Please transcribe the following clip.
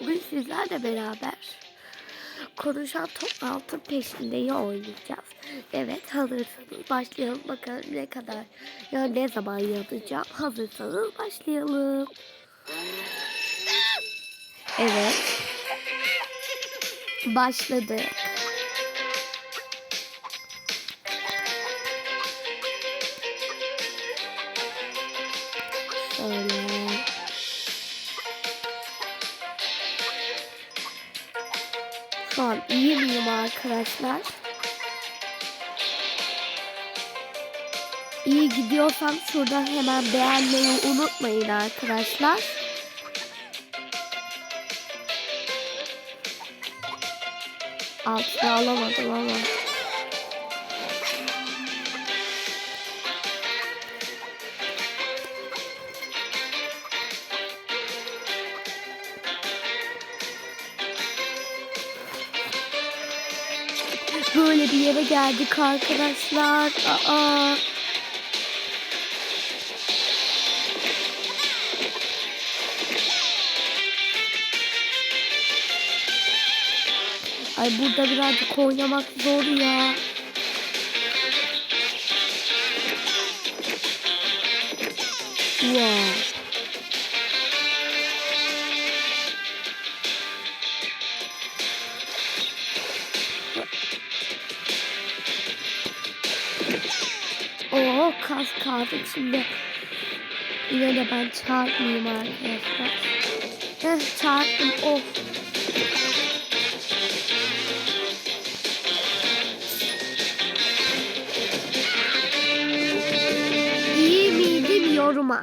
Bugün sizlerle beraber konuşan toplantı peşindeyi oynayacağız. Evet hazırsanız başlayalım bakalım ne kadar ya ne zaman yazacağım. Hazırsanız başlayalım. Evet. Başladık. Şöyle. Şu an iyi miyim arkadaşlar? İyi gidiyorsam şuradan hemen beğenmeyi unutmayın arkadaşlar. Altına alamadım ama. Böyle bir yere geldik arkadaşlar. Aa. Ay burada birazcık oynamak zor ya. Wow. Oo kas kaldık şimdi. Yine de ben çarpmayayım arkadaşlar. Heh çarptım. Oh. İyi miydim yoruma.